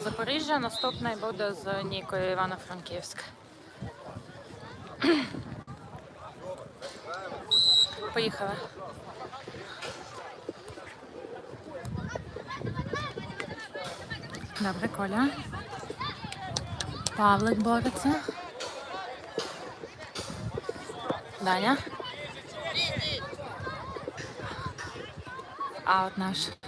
Запоріжжя наступний буде з Нікою Івано-Франківськ. Поїхали. Добре, Коля. Павлик бореться. Даня. Аут наш.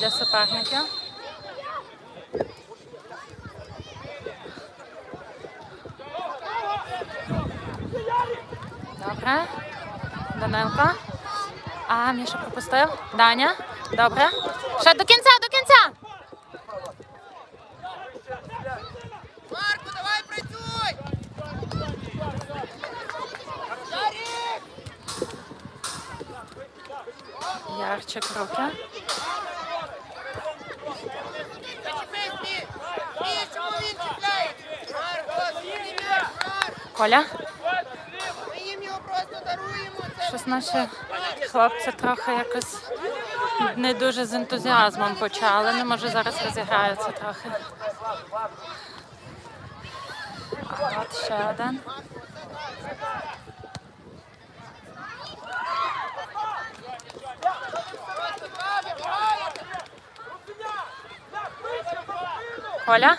Для суперників. Добре. Данилко. А, Міша пропустив. Даня. Добре. Ще до кінця, до кінця. Марко, давай працюй! Ярчик руки. Зачепись, Міш! Міш, чому він чіпляє? Марко, звільни м'яч, Марко! Коля. Ми їм його просто даруємо. Щось наші хлопці трохи якось не дуже з ентузіазмом почали. Не може зараз розіграються трохи. А от ще один. Коля?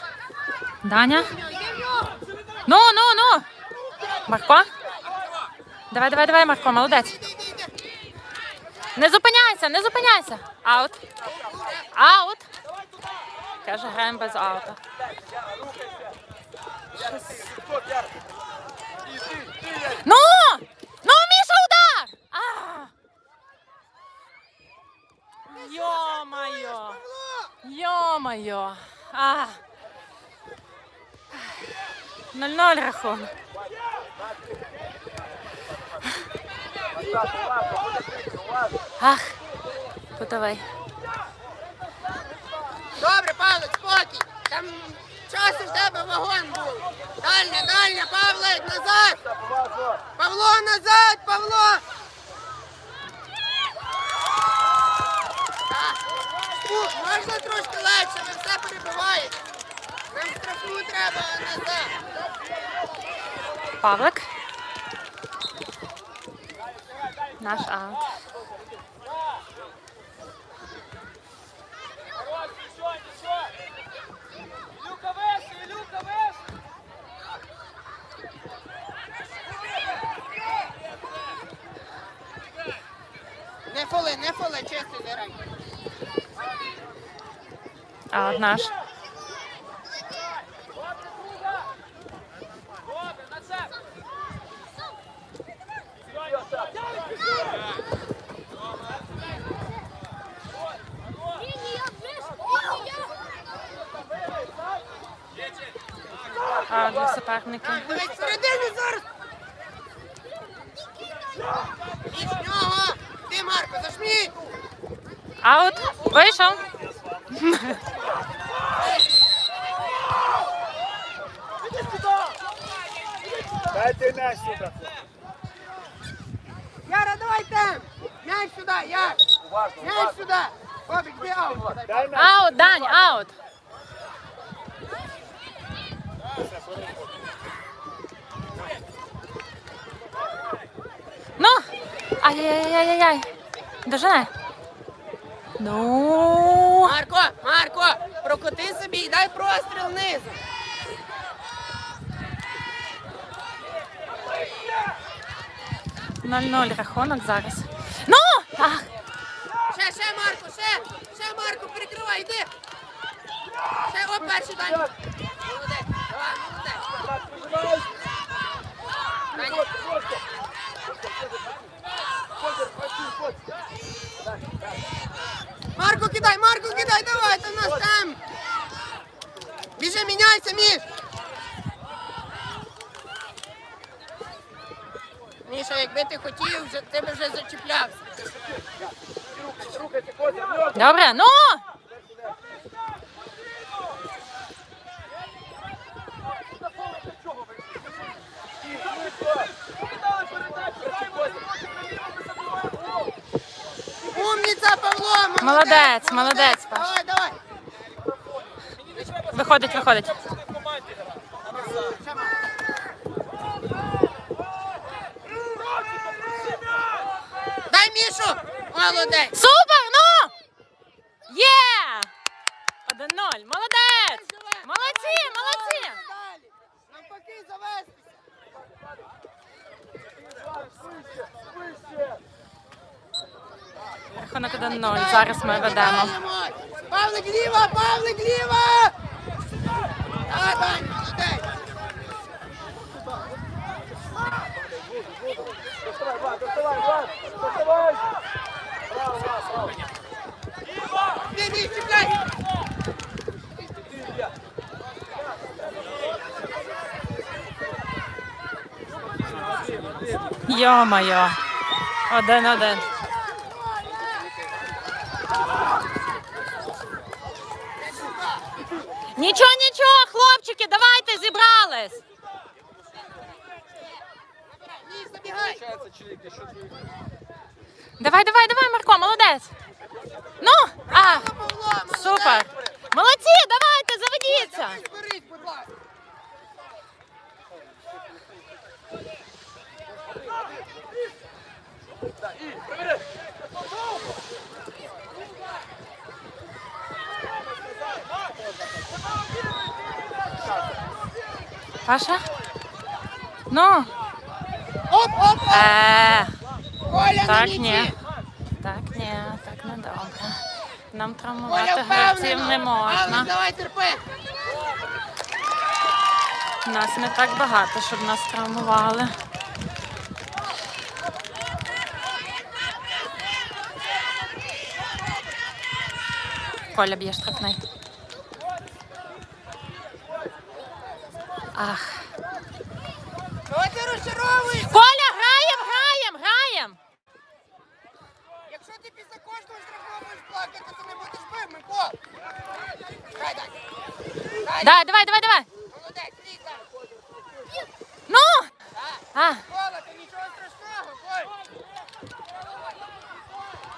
Даня? Ну, ну, ну! Марко? Давай, давай, давай, Марко, молодець. Не зупиняйся, не зупиняйся. Аут. Аут. Каже, граємо без аута. Ну! Ну, Міша, удар! Йо-моє! А! 0-0 рахунок. Ах, подавай. Добре, Павлик, спокій. Там часу в тебе вагон був. Дальня, дальня, Павлик, назад! Павло, назад, Павло! Так. Можна трошки легше, ви все перебиваєте. Нам штрафну треба, це. Павлик. Наш аут. Не фоли, не фоли, чисто зирай. Аут наш. Добре, на це! Аут для суперників. Дивись, всередині зараз. Із нього. Ти, Марко, зажміть. Аут. Вийшов. Дайте м'яч сюди. Яра, давай там. Мяч сюди, Мяч уважно. сюди. Бобик, де аут? Аут, Дань, аут. Ну! Ай-яй-яй-яй-яй. Дожене. Ну. Марко, Марко, прокоти собі і дай простріл низу. Ноль-ноль рахунок зараз. Ну! Ах, Ще, ще, Марко, ще. Ще, Марко, перекривай, йди. Ще, о, перший. Молодець, давай, молодець. Даня. Марко, кидай, Марко, кидай, давай, в нас там. Біжи, міняйся, Міш. Міша, якби ти хотів, ти б вже зачіплявся. Добре, ну! Умніця, Павло! Молодець, молодець, Паш. Давай, давай! Виходить, виходить. Дай Мішу! Молодець! Супер, ну! Є! 1-0, молодець! Молодці, молодці! Навпаки, завестися! Рахунок 1-0, зараз ми ведемо. Павлик ліва, Павлик ліва! А, Дань, молодець! Доставай, Влад, доставай, Влад, доставай. Браво, Влад, браво. Ти, ти, чіпляй! Йо-моє. Один-один. Нічого, нічого, хлопчики, давайте зібрались. Давай, давай, давай, Марко, молодець. Ну, а, супер. Молодці, давайте, заведіться. Зберись, будь Паша? Ну, Оп, оп, оп! е, Коля на так, місці! ні. Так, ні, так не добре. Нам травмувати гравців не можна. давай терпи! Нас не так багато, щоб нас травмували. Коля б'є штрафний. Ах. Ти! Коля, граєм, граєм, граєм! Якщо ти після кожного штрафного будеш плакати, то не будеш бив, Микола! Дай, дай! Дай! Давай, давай, давай, давай! Молодець, лізь там! Ну! Так! А, Кола, то нічого страшного, Коль!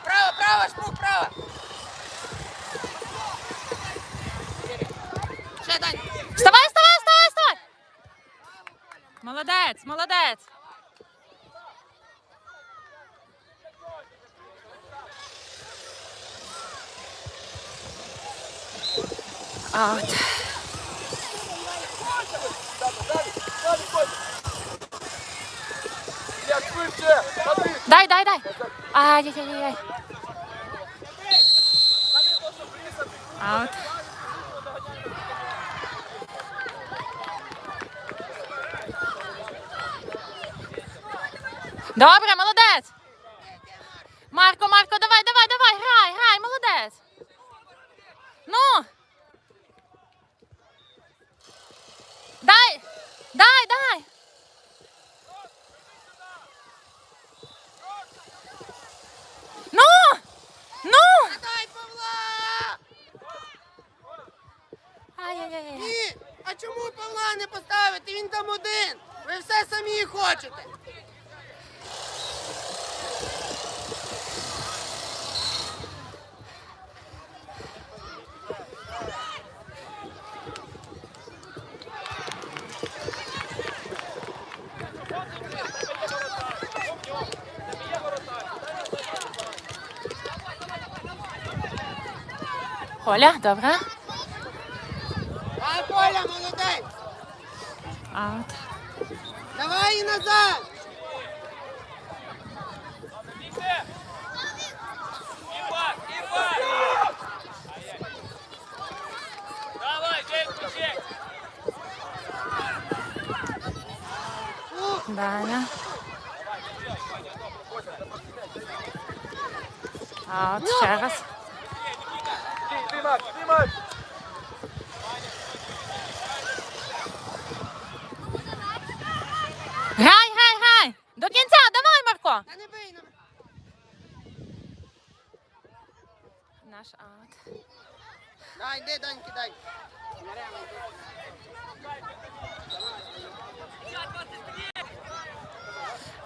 Право, право, шпук, право! Ще, Дань! вставай, вставай! Молодець, молодець! Аут. Дай, дай, дай. Ай-яй-яй-яй. Аут. Добре, молодець. Марко, Марко, давай, давай, давай, грай, грай, молодець. Ну. Дай, дай, дай. Ну! Ну! Дай, Павла! Ай-яй-яй. Ні! А чому Павла не поставити? Він там один! Ви все самі хочете! Коля, добре. А Коля, молодець! Аут. Давай і назад! Давай, Женьку, чек. Даня. Аут, ще раз. Стій, ти, Макс, ти, Макс. Грай, грай, грай! До кінця, давай, Марко! Та не бий нам. Наш аут. Дай, йди, Даньки, дай.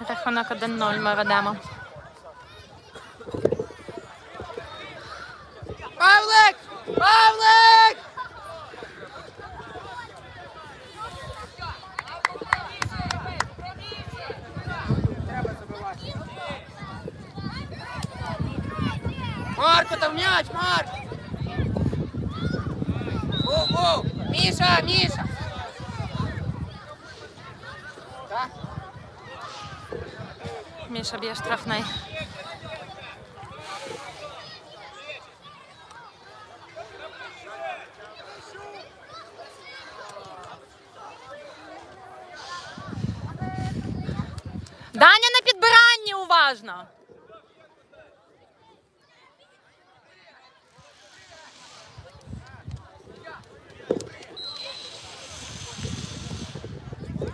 Рахунок 1-0 ми ведемо. Павлик! Марко, там м'яч, Марк! Воу-воу! Міша, Міша! Міша б'є штрафний. Даня на підбиранні уважно.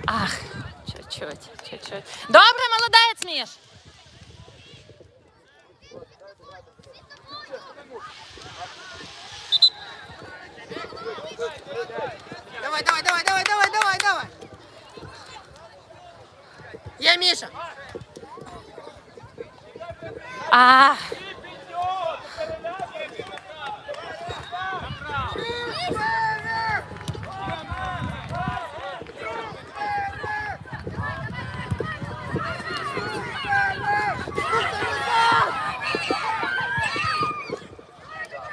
Ах, чуть-чуть, чуть-чуть. Добре, молодець, Міш. Давай, давай, давай, давай, давай, давай, давай! Є Міша! А,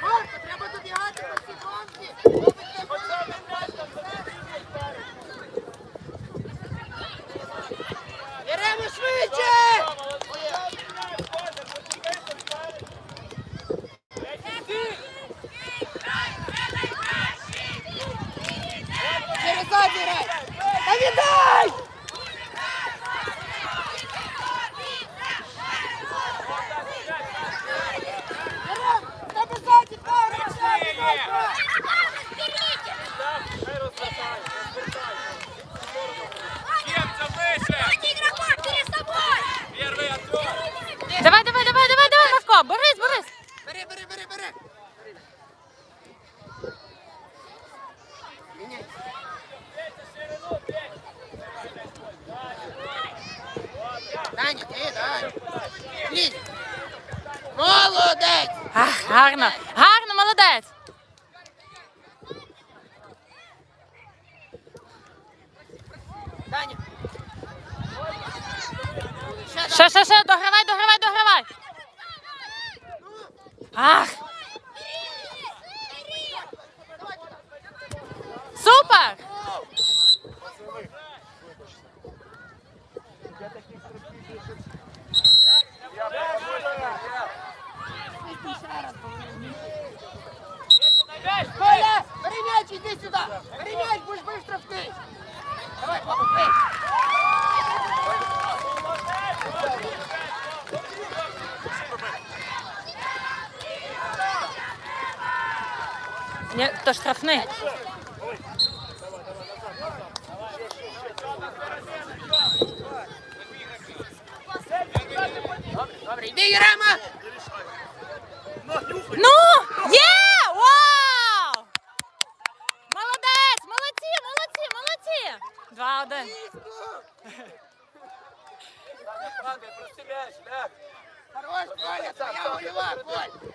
Марко, треба добігати по всій гонці! Єремо швидше! Через задній грай! Та віддай! Єрем, тебе задній парень! Немца выше! Первый Артем! давай, давай, давай, давай, давай, Марко, борись, борись. Бери, бери, бери, бери! Міняй. Даня, ти, Даня. Лізь. Молодець! Ах, гарно, гарно, молодець. Даня. Ще, Ще, ще, ще, догравай, догравай, догравай. Ах, супер. Коля, бери м'яч, іди сюди. Бери м'яч, будеш бив штрафний. Давай, хлопець, бий. Ні, то штрафний. Добре, йди, Єрема. Ну, Два-один. Франко, прости м'яч, ляг. Хорош, Коля, твоя гольова, Коль.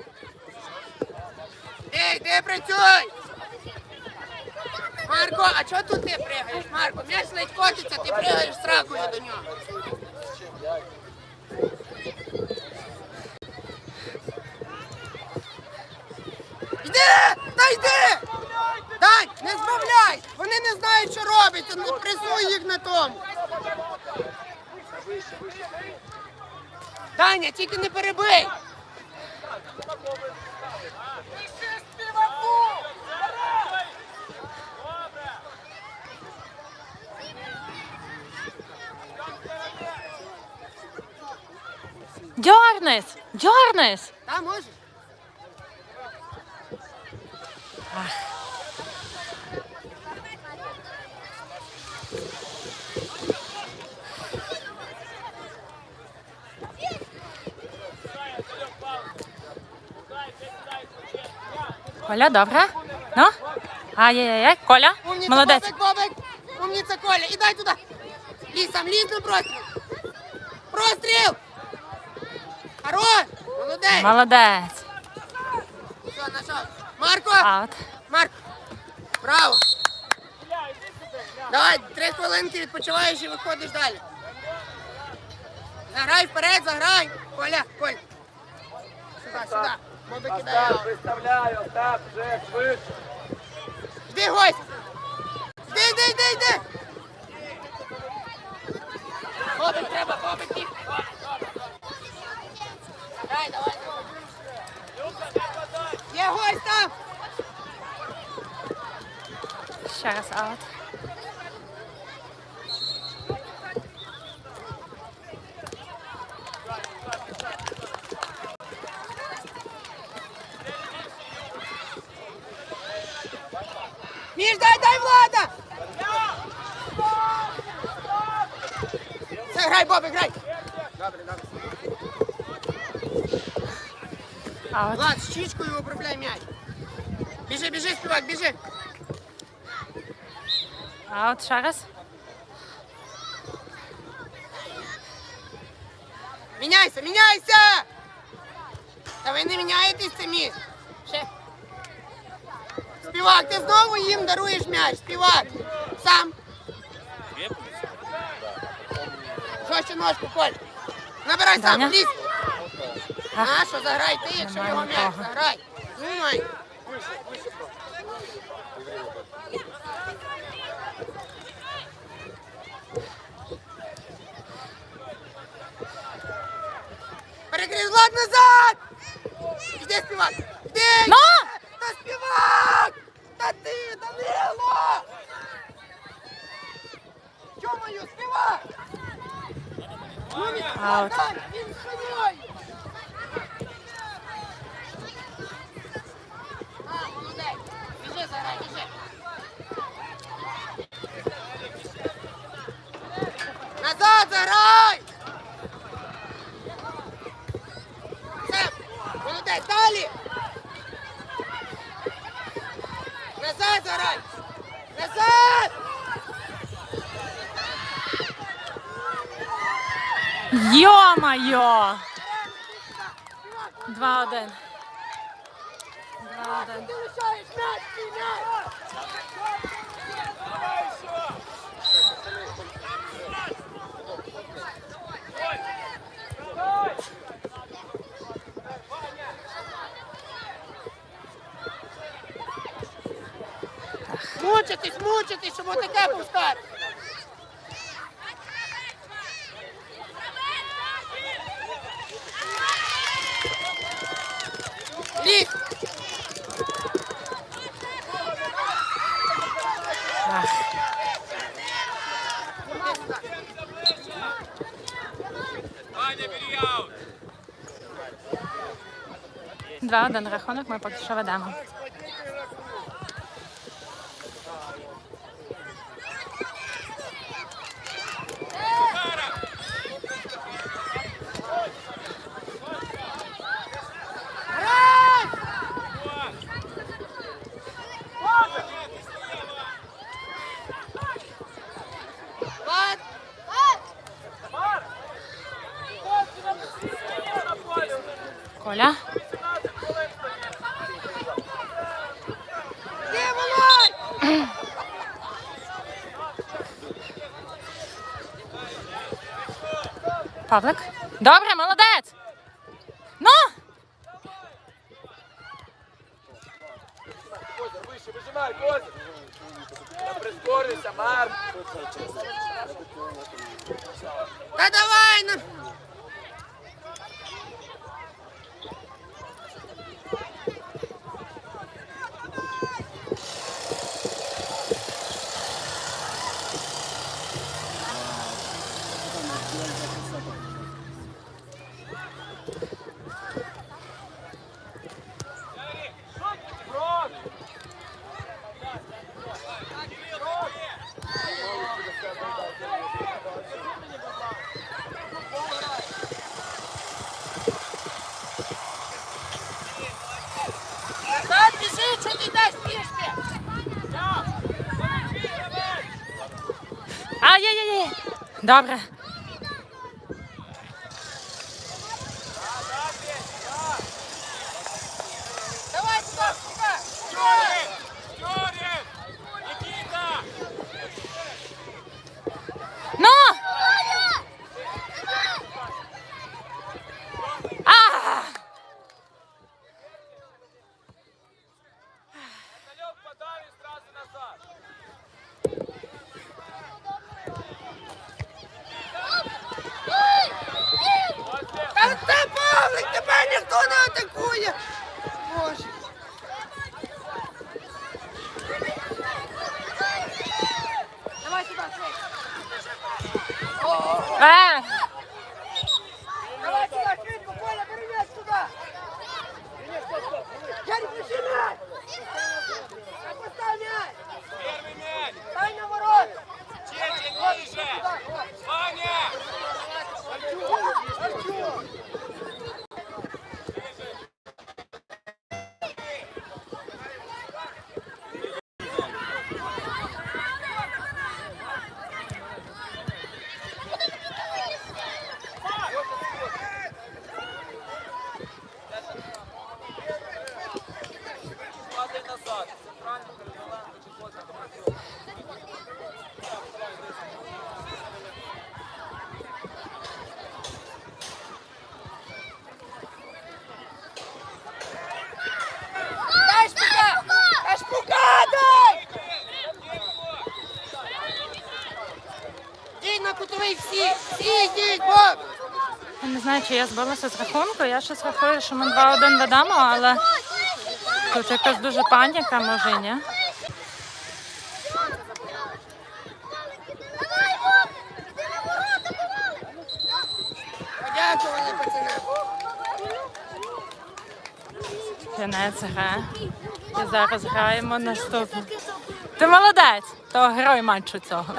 Іди, йди, працюй. Марко, а чого тут ти пригаєш? Марко, м'яч ледь котиться, ти пригаєш з ракою до нього. Йди! Та йди! Дань, не збавляй! Вони не знають, що робиться, ну пресуй їх на тому. Даня, тільки не перебий! Дьорнись, дьорнись. Та можеш? Коля, добре. Ну? Ай-яй-яй, Коля, Умніця, молодець. Бобик, Бобик. Умніця, Коля. І дай туди. Лізь сам, лізь на простріл. Простріл. Хорош. Молодець. Молодець. Все, нашов. Марко. Аут. Марк. Браво. Давай, три хвилинки відпочиваєш і виходиш далі. Заграй вперед, заграй. Коля, Коль. Сюди, сюди. Остап, виставляй, Остап, вже швидше. Йди, гость. Йди, йди, йди, йди. Бобик треба, бобик їх. Давай, давай. Є гость там. Ще раз аут. Міш, дай, дай, Влада! Все, грай, Бобик, грай! Добре, добре. Аут. Влад, з щічкою управляй м'яч. Біжи, біжи, співак, біжи. Аут, ще раз. Міняйся, міняйся! Та ви не міняєтесь самі. Ще. Співак, ти знову їм даруєш м'яч. Співак. Сам. Що ще ножку, Коль? Набирай сам, Даня? лізь. Ах. А, що заграй ти, якщо Немає його м'яч, нікого. заграй. Ну, май. Перекрив Влад назад! Іди, співак! Біжи! Назад заграй! Молодець, далі! Назад заграй! Назад! Йо-майо! Два-один. Два-один. Ти лишаєш м'яч, твій м'яч! Мучитись, мучитись, щоб отаке пускати. Ліг! Ах. Аня, бери аут. Два-один рахунок, ми поки що ведемо. Коля. Павлик. Добре, Добре. чи я збилася з рахунку. Я ще рахую, що ми 2-1 ведемо, але тут якась дуже паніка, може, ні. Кінець гра. І зараз граємо наступну. Ти молодець, то герой матчу цього.